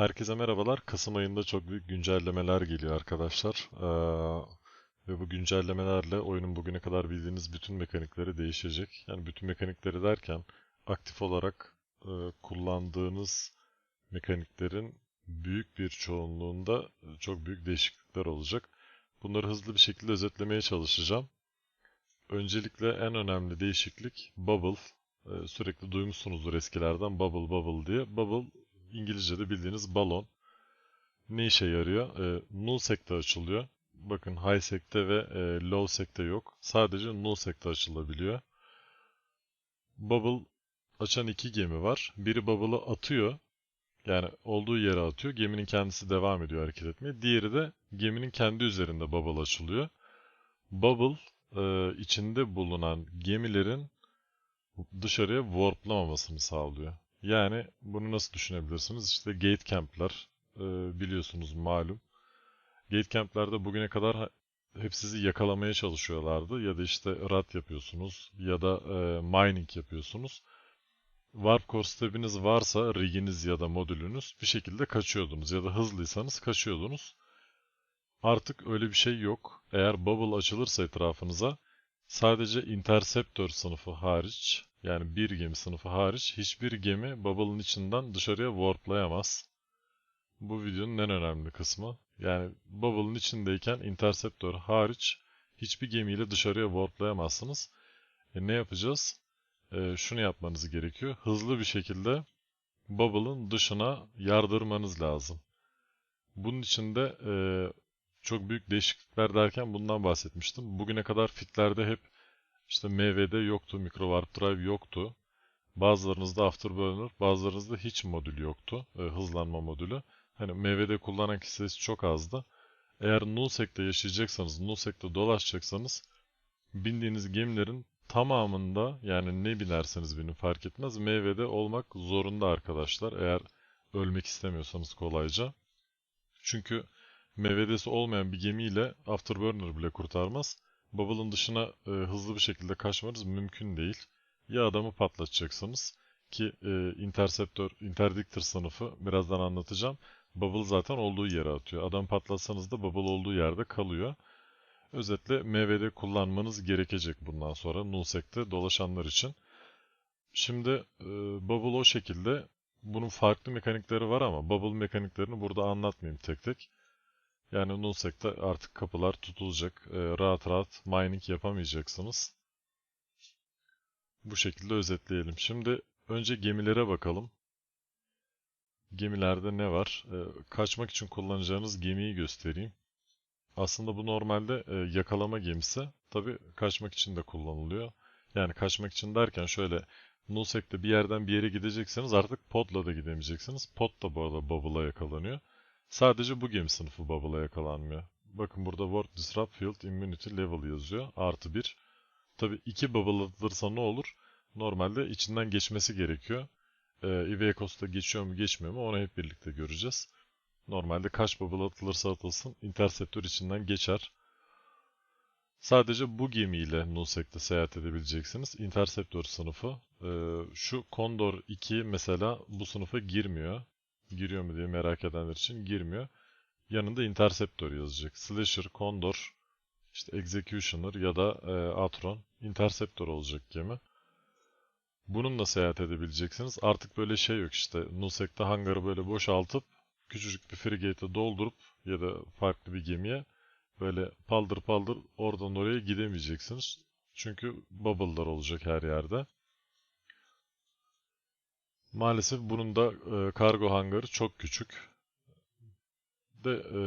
Herkese merhabalar. Kasım ayında çok büyük güncellemeler geliyor arkadaşlar. Ee, ve bu güncellemelerle oyunun bugüne kadar bildiğiniz bütün mekanikleri değişecek. Yani bütün mekanikleri derken aktif olarak e, kullandığınız mekaniklerin büyük bir çoğunluğunda çok büyük değişiklikler olacak. Bunları hızlı bir şekilde özetlemeye çalışacağım. Öncelikle en önemli değişiklik Bubble. Ee, sürekli duymuşsunuzdur eskilerden Bubble Bubble diye. Bubble İngilizce'de bildiğiniz balon. Ne işe yarıyor? E, nullsec'te açılıyor. Bakın highsec'te ve e, lowsec'te yok. Sadece nullsec'te açılabiliyor. Bubble açan iki gemi var. Biri bubble'ı atıyor. Yani olduğu yere atıyor. Geminin kendisi devam ediyor hareket etmeye. Diğeri de geminin kendi üzerinde bubble açılıyor. Bubble e, içinde bulunan gemilerin dışarıya warplamamasını sağlıyor. Yani bunu nasıl düşünebilirsiniz? İşte gate camp'ler e, biliyorsunuz malum. Gate camp'lerde bugüne kadar hep sizi yakalamaya çalışıyorlardı. Ya da işte rat yapıyorsunuz ya da e, mining yapıyorsunuz. Warp core step'iniz varsa riginiz ya da modülünüz bir şekilde kaçıyordunuz ya da hızlıysanız kaçıyordunuz. Artık öyle bir şey yok. Eğer bubble açılırsa etrafınıza sadece interceptor sınıfı hariç yani bir gemi sınıfı hariç hiçbir gemi bubble'ın içinden dışarıya warplayamaz. Bu videonun en önemli kısmı. Yani bubble'ın içindeyken interceptor hariç hiçbir gemiyle dışarıya warplayamazsınız. E ne yapacağız? E, şunu yapmanız gerekiyor. Hızlı bir şekilde bubble'ın dışına yardırmanız lazım. Bunun için de e, çok büyük değişiklikler derken bundan bahsetmiştim. Bugüne kadar fitlerde hep işte MVD yoktu, Micro Warp Drive yoktu. Bazılarınızda Afterburner, bazılarınızda hiç modül yoktu, e, hızlanma modülü. Hani MVD kullanan kişi çok azdı. Eğer nullsec'te yaşayacaksanız, nullsec'te dolaşacaksanız bindiğiniz gemilerin tamamında yani ne binerseniz binin fark etmez MVD olmak zorunda arkadaşlar. Eğer ölmek istemiyorsanız kolayca. Çünkü MVD'si olmayan bir gemiyle Afterburner bile kurtarmaz. Bubble'ın dışına e, hızlı bir şekilde kaçmanız mümkün değil. Ya adamı patlatacaksınız ki e, Interceptor, Interdictor sınıfı birazdan anlatacağım. Bubble zaten olduğu yere atıyor. Adam patlatsanız da Bubble olduğu yerde kalıyor. Özetle MVD kullanmanız gerekecek bundan sonra nullsec'te dolaşanlar için. Şimdi e, Bubble o şekilde. Bunun farklı mekanikleri var ama Bubble mekaniklerini burada anlatmayayım tek tek. Yani nullsec'te artık kapılar tutulacak. E, rahat rahat mining yapamayacaksınız. Bu şekilde özetleyelim. Şimdi önce gemilere bakalım. Gemilerde ne var? E, kaçmak için kullanacağınız gemiyi göstereyim. Aslında bu normalde e, yakalama gemisi. Tabii kaçmak için de kullanılıyor. Yani kaçmak için derken şöyle Nullsec'te bir yerden bir yere gidecekseniz artık podla da gidemeyeceksiniz. Pod da bu arada bubble'a yakalanıyor. Sadece bu gemi sınıfı bubble'a yakalanmıyor. Bakın burada World Disrupt Field Immunity Level yazıyor. Artı 1. Tabii iki bubble atılırsa ne olur? Normalde içinden geçmesi gerekiyor. Ee, Iveakos'ta geçiyor mu geçmiyor mu onu hep birlikte göreceğiz. Normalde kaç bubble atılırsa atılsın Interceptor içinden geçer. Sadece bu gemiyle Nullsec'te seyahat edebileceksiniz. Interceptor sınıfı. Ee, şu Condor 2 mesela bu sınıfa girmiyor. Giriyor mu diye merak edenler için girmiyor. Yanında Interceptor yazacak. Slasher, Condor, işte Executioner ya da e, Atron Interceptor olacak gemi. Bununla seyahat edebileceksiniz. Artık böyle şey yok işte. Nullsec'te hangarı böyle boşaltıp küçücük bir frigate'e doldurup ya da farklı bir gemiye böyle paldır paldır oradan oraya gidemeyeceksiniz. Çünkü bubble'lar olacak her yerde. Maalesef bunun da e, kargo hangarı çok küçük. De e,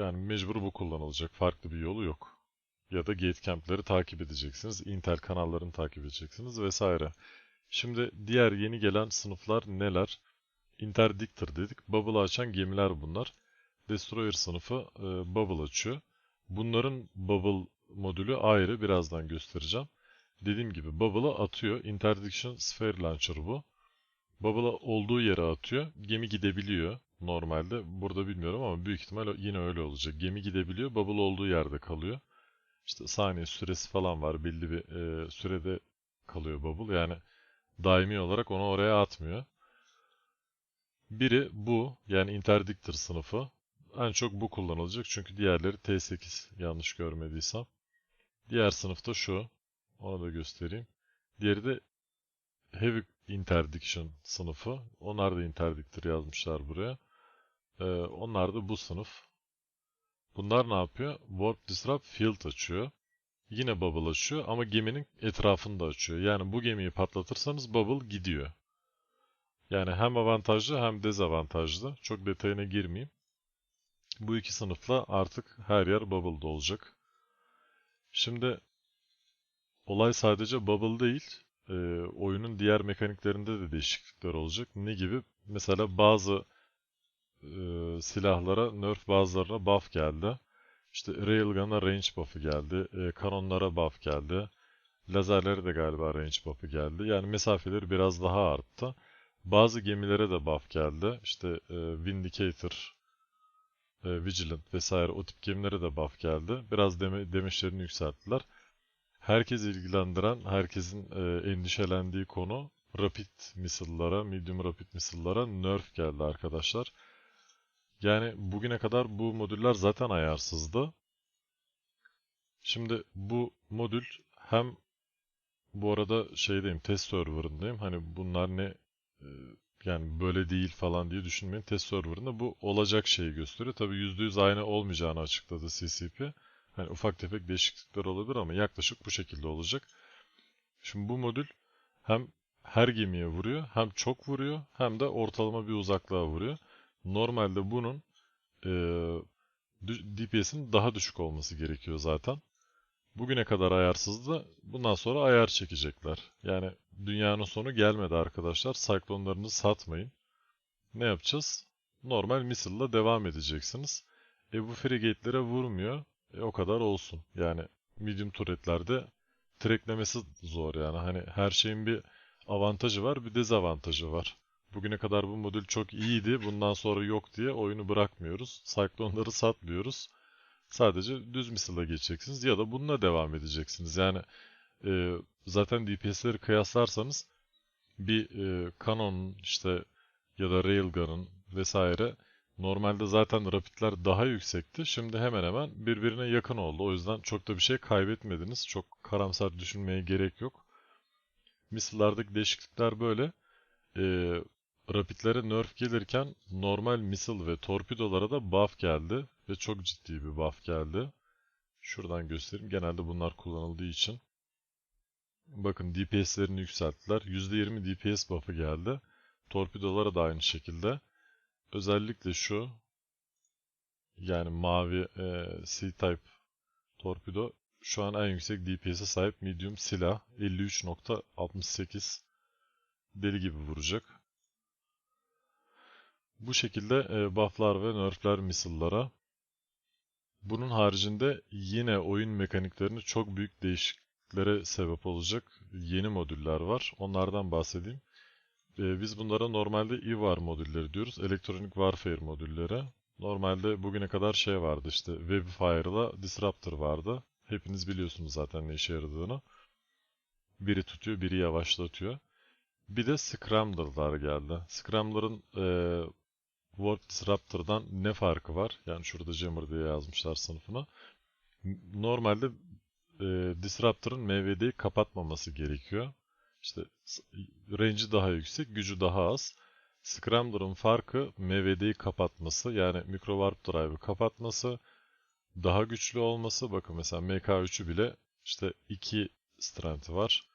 yani mecbur bu kullanılacak. Farklı bir yolu yok. Ya da gate camp'leri takip edeceksiniz. Intel kanallarını takip edeceksiniz vesaire. Şimdi diğer yeni gelen sınıflar neler? Interdictor dedik. Bubble açan gemiler bunlar. Destroyer sınıfı e, Bubble açıyor. Bunların Bubble modülü ayrı. Birazdan göstereceğim. Dediğim gibi Bubble'ı atıyor. Interdiction Sphere Launcher bu. Bubble'ı olduğu yere atıyor. Gemi gidebiliyor. Normalde burada bilmiyorum ama büyük ihtimal yine öyle olacak. Gemi gidebiliyor. Bubble olduğu yerde kalıyor. İşte saniye süresi falan var. Belli bir e, sürede kalıyor Bubble. Yani daimi olarak onu oraya atmıyor. Biri bu yani interdictor sınıfı. En çok bu kullanılacak çünkü diğerleri T8 yanlış görmediysem. Diğer sınıfta şu. Onu da göstereyim. Diğeri de Heavy Interdiction sınıfı. Onlar da interdictor yazmışlar buraya. Ee, onlar da bu sınıf. Bunlar ne yapıyor? Warp Disrupt Field açıyor. Yine bubble açıyor ama geminin etrafını da açıyor. Yani bu gemiyi patlatırsanız bubble gidiyor. Yani hem avantajlı hem dezavantajlı. Çok detayına girmeyeyim. Bu iki sınıfla artık her yer bubble'da olacak. Şimdi olay sadece bubble değil, e, oyunun diğer mekaniklerinde de değişiklikler olacak. Ne gibi? Mesela bazı e, silahlara nerf bazılarına buff geldi. İşte Railgun'a range buff'ı geldi. E, kanonlara buff geldi. Lazerlere de galiba range buff'ı geldi. Yani mesafeleri biraz daha arttı. Bazı gemilere de buff geldi. İşte e, Vindicator, e, Vigilant vesaire o tip gemilere de buff geldi. Biraz deme, demeçlerini yükselttiler. Herkes ilgilendiren, herkesin e, endişelendiği konu Rapid misillara, Medium Rapid misillara nerf geldi arkadaşlar. Yani bugüne kadar bu modüller zaten ayarsızdı. Şimdi bu modül hem bu arada şeydeyim test serverındayım. Hani bunlar ne e, yani böyle değil falan diye düşünmeyin. Test serverında bu olacak şeyi gösteriyor. Tabii %100 aynı olmayacağını açıkladı CCP. Hani ufak tefek değişiklikler olabilir ama yaklaşık bu şekilde olacak. Şimdi bu modül hem her gemiye vuruyor, hem çok vuruyor, hem de ortalama bir uzaklığa vuruyor. Normalde bunun e, DPS'in daha düşük olması gerekiyor zaten. Bugüne kadar ayarsızdı. Bundan sonra ayar çekecekler. Yani dünyanın sonu gelmedi arkadaşlar. Cyclone'larınızı satmayın. Ne yapacağız? Normal missile'la devam edeceksiniz. E bu frigate'lere vurmuyor. E o kadar olsun. Yani medium turretlerde tracklemesi zor yani. Hani her şeyin bir avantajı var, bir dezavantajı var. Bugüne kadar bu modül çok iyiydi. Bundan sonra yok diye oyunu bırakmıyoruz. Cyclone'ları satmıyoruz. Sadece düz misil'e geçeceksiniz ya da bununla devam edeceksiniz. Yani e, zaten DPS'leri kıyaslarsanız bir e, Canon işte ya da Railgun'ın vesaire normalde zaten rapidler daha yüksekti. Şimdi hemen hemen birbirine yakın oldu. O yüzden çok da bir şey kaybetmediniz. Çok karamsar düşünmeye gerek yok. Misillerdeki değişiklikler böyle. E, rapidlere nerf gelirken normal missile ve torpidolara da buff geldi. Ve çok ciddi bir buff geldi. Şuradan göstereyim. Genelde bunlar kullanıldığı için. Bakın DPS'lerini yükselttiler. %20 DPS buff'ı geldi. Torpidolara da aynı şekilde. Özellikle şu yani mavi e, C-Type torpido şu an en yüksek DPS'e sahip medium silah 53.68 deli gibi vuracak. Bu şekilde e, bufflar ve nerfler misillara. Bunun haricinde yine oyun mekaniklerini çok büyük değişikliklere sebep olacak yeni modüller var. Onlardan bahsedeyim. E, biz bunlara normalde IVAR modülleri diyoruz. Electronic Warfare modülleri. Normalde bugüne kadar şey vardı işte Webfire ile Disruptor vardı. Hepiniz biliyorsunuz zaten ne işe yaradığını. Biri tutuyor, biri yavaşlatıyor. Bir de Scrambler'lar geldi. Scrambler'ın e, Warp Disruptor'dan ne farkı var? Yani şurada Jammer diye yazmışlar sınıfına. Normalde e, Disruptor'ın MVD'yi kapatmaması gerekiyor. İşte range'i daha yüksek, gücü daha az. Scrambler'ın farkı MVD'yi kapatması. Yani Micro Warp Drive'ı kapatması. Daha güçlü olması. Bakın mesela MK3'ü bile işte 2 strength'i var.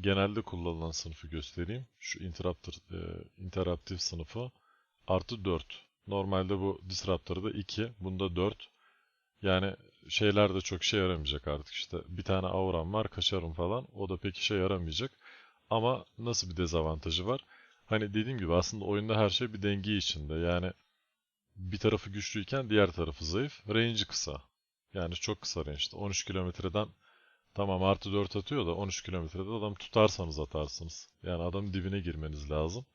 Genelde kullanılan sınıfı göstereyim. Şu Interrupter, e, Interruptive sınıfı artı 4. Normalde bu Disruptor'da 2. Bunda 4. Yani şeyler de çok şey yaramayacak artık işte. Bir tane auram var kaçarım falan. O da pek işe yaramayacak. Ama nasıl bir dezavantajı var? Hani dediğim gibi aslında oyunda her şey bir denge içinde. Yani bir tarafı güçlüyken diğer tarafı zayıf. Range'i kısa. Yani çok kısa range'de. 13 kilometreden tamam artı 4 atıyor da 13 kilometrede adam tutarsanız atarsınız. Yani adamın dibine girmeniz lazım.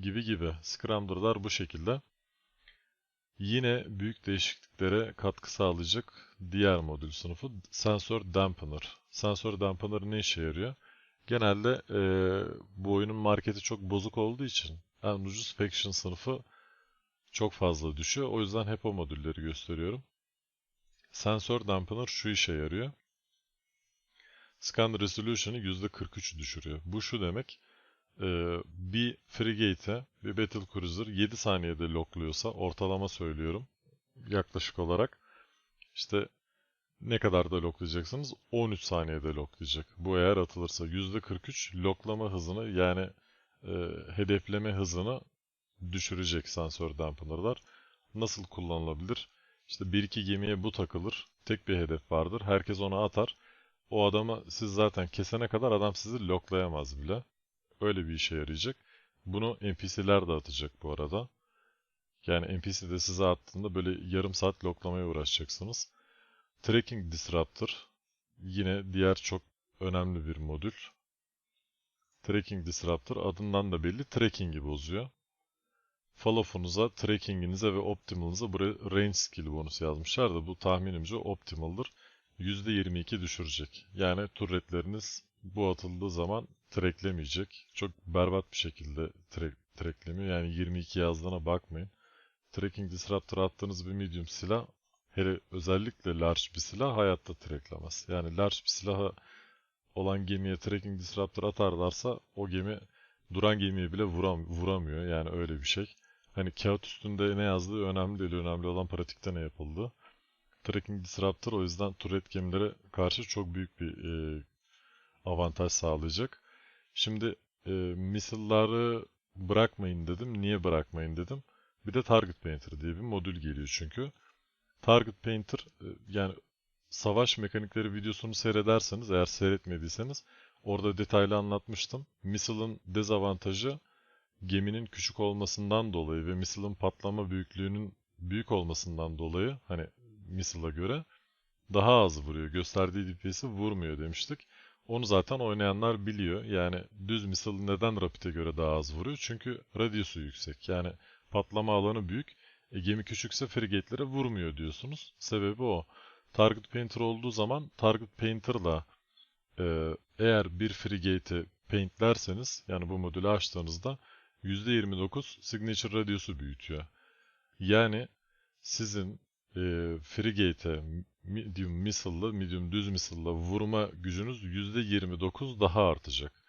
Gibi gibi. Scrambler'lar bu şekilde. Yine büyük değişikliklere katkı sağlayacak diğer modül sınıfı Sensor Dampener. Sensor Dampener ne işe yarıyor? Genelde e, bu oyunun marketi çok bozuk olduğu için en ucuz faction sınıfı çok fazla düşüyor. O yüzden hep o modülleri gösteriyorum. Sensör dampener şu işe yarıyor. Scan Resolution'ı %43 düşürüyor. Bu şu demek, e, bir frigate'e, bir Battle Cruiser 7 saniyede lockluyorsa, ortalama söylüyorum, yaklaşık olarak, işte ne kadar da locklayacaksınız? 13 saniyede locklayacak. Bu eğer atılırsa %43 locklama hızını yani e, hedefleme hızını düşürecek sensör dampener'lar. Nasıl kullanılabilir? İşte bir iki gemiye bu takılır. Tek bir hedef vardır. Herkes onu atar. O adamı siz zaten kesene kadar adam sizi loklayamaz bile. Öyle bir işe yarayacak. Bunu NPC'ler de atacak bu arada. Yani NPC de size attığında böyle yarım saat loklamaya uğraşacaksınız. Tracking Disruptor yine diğer çok önemli bir modül. Tracking Disruptor adından da belli tracking'i bozuyor. Follow'unuza, tracking'inize ve optimal'ınıza buraya range skill bonus yazmışlar da bu tahminimce optimal'dır. %22 düşürecek. Yani turretleriniz bu atıldığı zaman tracklemeyecek. Çok berbat bir şekilde track, tracklemiyor. Yani 22 yazdığına bakmayın. Tracking Disruptor attığınız bir medium silah hele özellikle large bir silah hayatta tracklemez. Yani large bir silahı olan gemiye Tracking Disruptor atarlarsa o gemi duran gemiye bile vuram vuramıyor. Yani öyle bir şey. Hani kağıt üstünde ne yazdığı önemli değil. Önemli olan pratikte ne yapıldığı. Tracking Disruptor o yüzden turret gemilere karşı çok büyük bir e, avantaj sağlayacak. Şimdi e, missile'ları bırakmayın dedim. Niye bırakmayın dedim. Bir de Target Painter diye bir modül geliyor çünkü. Target Painter e, yani savaş mekanikleri videosunu seyrederseniz eğer seyretmediyseniz orada detaylı anlatmıştım. Missile'ın dezavantajı geminin küçük olmasından dolayı ve missile'ın patlama büyüklüğünün büyük olmasından dolayı hani missile'a göre daha az vuruyor. Gösterdiği DPS'i vurmuyor demiştik. Onu zaten oynayanlar biliyor. Yani düz missile neden Rapid'e göre daha az vuruyor? Çünkü radyosu yüksek. Yani patlama alanı büyük. Gemi küçükse frigate'lere vurmuyor diyorsunuz. Sebebi o. Target Painter olduğu zaman Target Painter'la e, eğer bir frigate'i paintlerseniz yani bu modülü açtığınızda %29 signature radyosu büyütüyor. Yani sizin e, frigate'e medium missile'la, medium düz missile'la vurma gücünüz %29 daha artacak.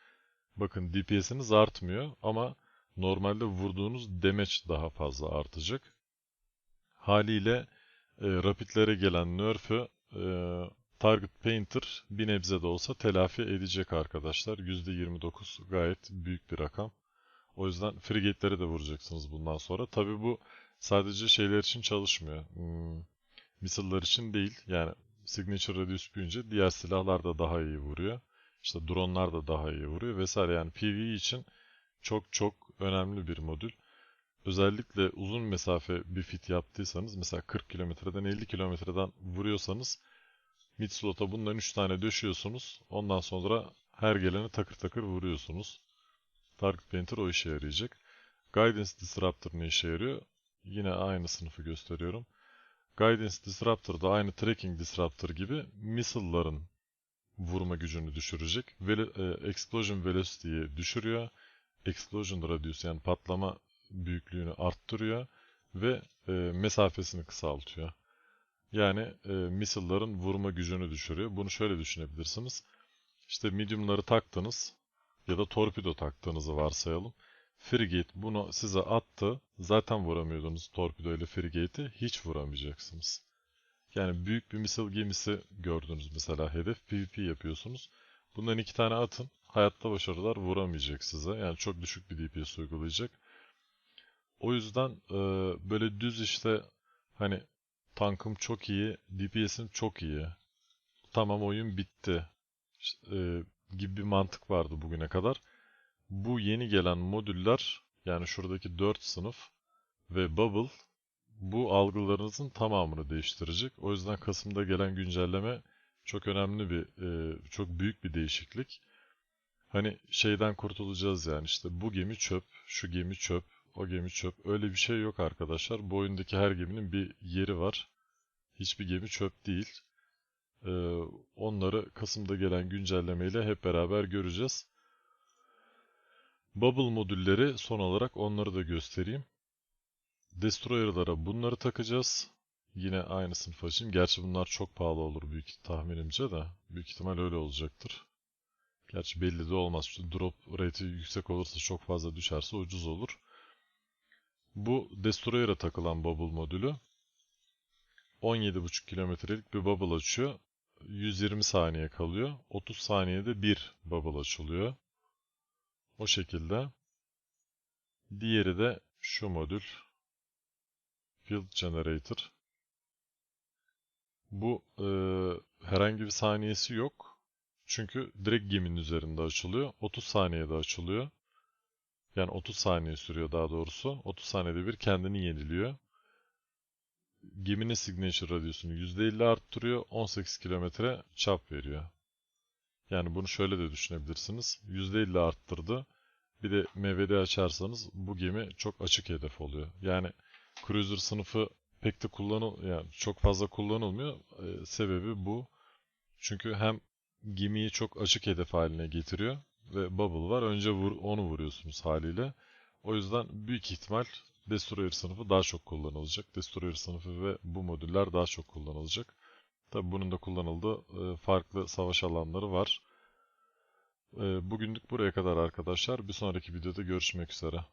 Bakın DPS'iniz artmıyor ama normalde vurduğunuz damage daha fazla artacak. Haliyle e, rapidlere gelen nerf'ü e, Target Painter bir nebze de olsa telafi edecek arkadaşlar. %29 gayet büyük bir rakam. O yüzden frigate'lere de vuracaksınız bundan sonra. Tabi bu sadece şeyler için çalışmıyor. Hmm, missile'lar için değil. Yani Signature Radius büyünce diğer silahlar da daha iyi vuruyor. İşte drone'lar da daha iyi vuruyor vesaire. Yani PvE için çok çok önemli bir modül. Özellikle uzun mesafe bir fit yaptıysanız mesela 40 kilometreden 50 kilometreden vuruyorsanız mid slot'a bundan 3 tane döşüyorsunuz. Ondan sonra her geleni takır takır vuruyorsunuz. Target Painter o işe yarayacak. Guidance Disruptor ne işe yarıyor? Yine aynı sınıfı gösteriyorum. Guidance Disruptor da aynı Tracking Disruptor gibi missile'ların vurma gücünü düşürecek. Velo e, Explosion Velocity'yi düşürüyor. Explosion Radius yani patlama büyüklüğünü arttırıyor ve e, mesafesini kısaltıyor. Yani e, missile'ların vurma gücünü düşürüyor. Bunu şöyle düşünebilirsiniz. İşte medium'ları taktınız ya da torpido taktığınızı varsayalım. Frigate bunu size attı. Zaten vuramıyordunuz torpido ile frigate'i. Hiç vuramayacaksınız. Yani büyük bir missile gemisi gördünüz mesela hedef. PvP yapıyorsunuz. Bundan iki tane atın. Hayatta başarılar vuramayacak size. Yani çok düşük bir DPS uygulayacak. O yüzden e, böyle düz işte hani tankım çok iyi, DPS'im çok iyi. Tamam oyun bitti. İşte, e, gibi bir mantık vardı bugüne kadar. Bu yeni gelen modüller yani şuradaki 4 sınıf ve Bubble bu algılarınızın tamamını değiştirecek. O yüzden Kasım'da gelen güncelleme çok önemli bir, e, çok büyük bir değişiklik. Hani şeyden kurtulacağız yani işte bu gemi çöp, şu gemi çöp, o gemi çöp. Öyle bir şey yok arkadaşlar. Bu oyundaki her geminin bir yeri var. Hiçbir gemi çöp değil. Ee, onları Kasım'da gelen güncellemeyle hep beraber göreceğiz. Bubble modülleri son olarak onları da göstereyim. Destroyer'lara bunları takacağız. Yine aynı sınıf açayım. Gerçi bunlar çok pahalı olur büyük tahminimce de. Büyük ihtimal öyle olacaktır. Gerçi belli de olmaz. Drop rate'i yüksek olursa çok fazla düşerse ucuz olur. Bu Destroyer'a takılan bubble modülü 17,5 kilometrelik bir bubble açıyor. 120 saniye kalıyor. 30 saniyede bir bubble açılıyor. O şekilde. Diğeri de şu modül. Field Generator. Bu e, herhangi bir saniyesi yok. Çünkü direkt geminin üzerinde açılıyor. 30 saniyede açılıyor. Yani 30 saniye sürüyor daha doğrusu. 30 saniyede bir kendini yeniliyor. Geminin signature radyusunu %50 arttırıyor. 18 kilometre çap veriyor. Yani bunu şöyle de düşünebilirsiniz. %50 arttırdı. Bir de MVD açarsanız bu gemi çok açık hedef oluyor. Yani cruiser sınıfı pek de kullanıl yani çok fazla kullanılmıyor. Ee, sebebi bu. Çünkü hem gemiyi çok açık hedef haline getiriyor ve bubble var. Önce vur, onu vuruyorsunuz haliyle. O yüzden büyük ihtimal Destroyer sınıfı daha çok kullanılacak. Destroyer sınıfı ve bu modüller daha çok kullanılacak. Tabi bunun da kullanıldığı e, farklı savaş alanları var. E, bugünlük buraya kadar arkadaşlar. Bir sonraki videoda görüşmek üzere.